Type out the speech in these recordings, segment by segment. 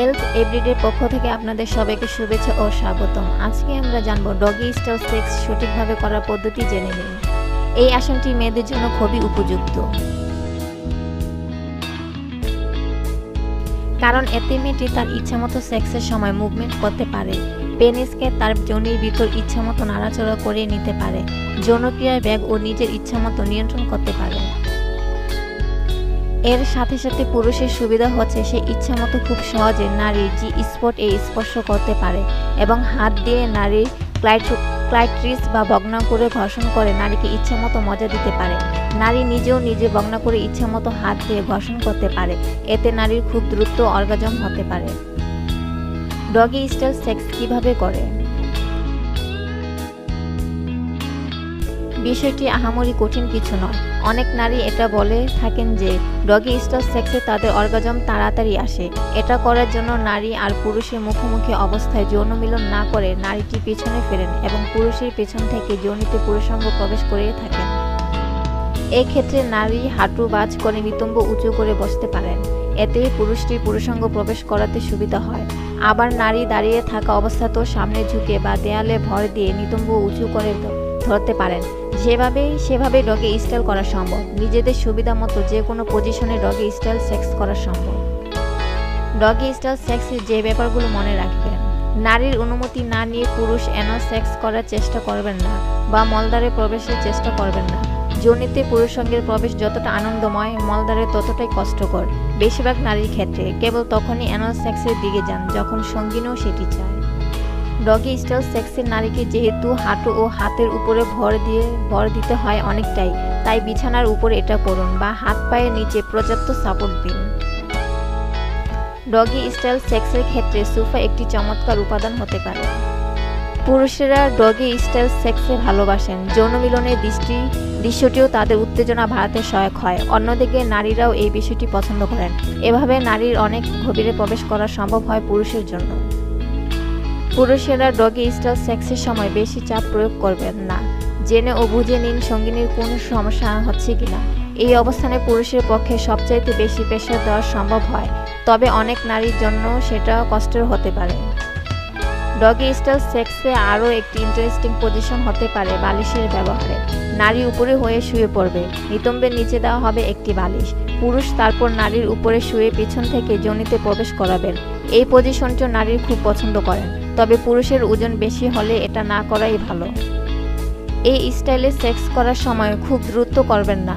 Health এভরিডের পক্ষ থেকে আপনাদের সবাইকে শুভেচ্ছা ও স্বাগতম। আজকে আমরা জানব ডগি স্টাইল সেক্স সঠিকভাবে করার পদ্ধতি জেনে নিন। এই আসনটি মেয়েদের জন্য খুবই উপযুক্ত। কারণ এতে মেয়েটি তার ইচ্ছামতো সেক্সের সময় মুভমেন্ট করতে পারে। পেনিসকে তার যৌনির ভিতর ইচ্ছামতো নাড়াচড়া করে নিতে পারে। যৌনক্রিয়ার ব্যাগ ও নিজের ইচ্ছামতো নিয়ন্ত্রণ করতে পারে। এর সাথে সাথে পুরুষের সুবিধা হচ্ছে সে ইচ্ছামতো খুব সহজে নারীর জি স্পট এ স্পর্শ করতে পারে এবং হাত দিয়ে নারীর ক্লাইট্রিস বা বগ্না করে ঘর্ষণ করে নারীকে ইচ্ছামতো মজা দিতে পারে। নারী নিজেও নিজে বগ্না করে ইচ্ছামতো হাত দিয়ে ঘর্ষণ করতে পারে। এতে নারীর খুব দ্রুত অর্গাজম হতে পারে। ডগি স্টাইল সেক্স কীভাবে করে? বিষয়টি আহামরি কঠিন কিছু নয়। অনেক নারী এটা বলে থাকেন যে, ডগি স্টার সেক্সে তাদের অর্গাজম তাড়াতাড়ি আসে। এটা করার জন্য নারী আর পুরুষের মুখোমুখি অবস্থায় যৌন মিলন না করে নারীটি পেছনে ফেরেন এবং পুরুষের পেছন থেকে যৌনিতে পুরুষাঙ্গ প্রবেশ করে থাকেন এক্ষেত্রে নারী হাঁটু বাজ করে নিতম্ব উঁচু করে বসতে পারেন। এতে পুরুষটি পুরুষাঙ্গ প্রবেশ করাতে সুবিধা হয়। আবার নারী দাঁড়িয়ে থাকা অবস্থাতেও সামনে ঝুঁকে বা দেয়ালে ভর দিয়ে নিতম্ব উঁচু করে ধরতে পারেন। যেভাবে, সেভাবে ডগে স্টাইল করা সম্ভব। নিজেদের সুবিধা মতো যে কোনো পজিশনে ডগে স্টাইল সেক্স করা সম্ভব। ডগি স্টাইল সেক্সের যে ব্যাপারগুলো মনে রাখবেন। নারীর অনুমতি না নিয়ে পুরুষ অ্যানাল সেক্স করার চেষ্টা করবেন না বা মলদারে প্রবেশের চেষ্টা করবেন না। যোনিতে পুরুষ সঙ্গের প্রবেশ যতটা আনন্দময় মলদারে ততটাই কষ্টকর। বেশিরভাগ নারীর ক্ষেত্রে কেবল তখনই অ্যানাল সেক্সের দিকে যান যখন সঙ্গিনও সেটি চায়। ডগি স্টাইল সেক্সের নারীকে যেহেতু হাঁটু ও হাতের উপরে ভর দিয়ে, ভর দিতে হয় অনেকটাই, তাই বিছানার উপরে এটা করুন বা হাত পায়ের নিচে পর্যাপ্ত সাপোর্ট দিন। ডগি স্টাইল সেক্সের ক্ষেত্রে সোফা একটি চমৎকার উপাদান হতে পারে। পুরুষেরা ডগি স্টাইল সেক্সে ভালোবাসেন। যৌন মিলনের দৃষ্টি, দৃশ্যটিও তাদের উত্তেজনা বাড়াতে সহায়ক হয়। অন্যদিকে নারীরাও এই বিষয়টি পছন্দ করেন। এভাবে নারীর অনেক গভীরে প্রবেশ করা সম্ভব হয় পুরুষের জন্য। পুরুষেরা ডগি স্টাইল সেক্সের সময় বেশি চাপ প্রয়োগ করবেন না। জেনে ও বুঝে নিন সঙ্গিনীর কোন সমস্যা হচ্ছে কিনা। এই অবস্থানে পুরুষের পক্ষে সবচাইতে বেশি প্রেশার দেওয়া সম্ভব হয়, তবে অনেক নারীর জন্য সেটা কষ্টের হতে পারে। ডগি স্টাইল সেক্সে আরও একটি ইন্টারেস্টিং পজিশন হতে পারে বালিশের ব্যবহারে। নারী উপরে হয়ে শুয়ে পড়বে, নিতম্বের নিচে দেওয়া হবে একটি বালিশ। পুরুষ তারপর নারীর উপরে শুয়ে পিছন থেকে জনিতে প্রবেশ করাবেন। এই পজিশনটি নারীর খুব পছন্দ করেন। তবে পুরুষের ওজন বেশি হলে এটা না করাই ভালো। এই স্টাইলে সেক্স করার সময় খুব দ্রুত করবেন না,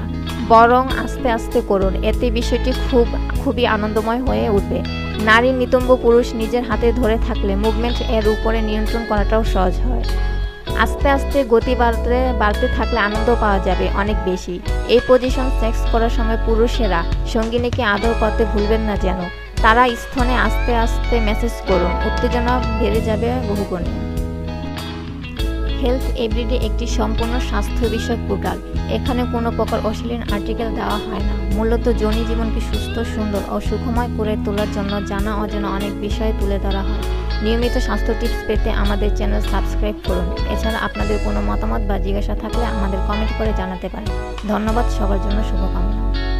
বরং আস্তে আস্তে করুন। এতে বিষয়টি খুব, খুবই আনন্দময় হয়ে উঠবে। নারী নিতম্ব পুরুষ নিজের হাতে ধরে থাকলে মুভমেন্ট এর উপরে নিয়ন্ত্রণ করাটাও সহজ হয়। আস্তে আস্তে গতি বাড়তে বাড়তে থাকলে আনন্দ পাওয়া যাবে অনেক বেশি। এই পজিশন সেক্স করার সময় পুরুষেরা সঙ্গিনীকে আদর করতে ভুলবেন না যেন। তারা স্থানে আস্তে আস্তে মেসেজ করুন উত্তেজনা বেড়ে যাবে বহুগুণে। হেলথ এভরিডে একটি সম্পূর্ণ স্বাস্থ্য বিষয়ক পোর্টাল এখানে কোনো প্রকার অশ্লীল আর্টিকেল দেওয়া হয় না। মূলত যৌনি জীবনকে সুস্থ, সুন্দর ও সুখময় করে তোলার জন্য জানা অজানা অনেক বিষয় তুলে ধরা হয়। নিয়মিত স্বাস্থ্য টিপস পেতে আমাদের চ্যানেল সাবস্ক্রাইব করুন। এছাড়া আপনাদের কোনো মতামত বা জিজ্ঞাসা থাকলে আমাদের কমেন্ট করে জানাতে পারেন। ধন্যবাদ, সবার জন্য শুভকামনা।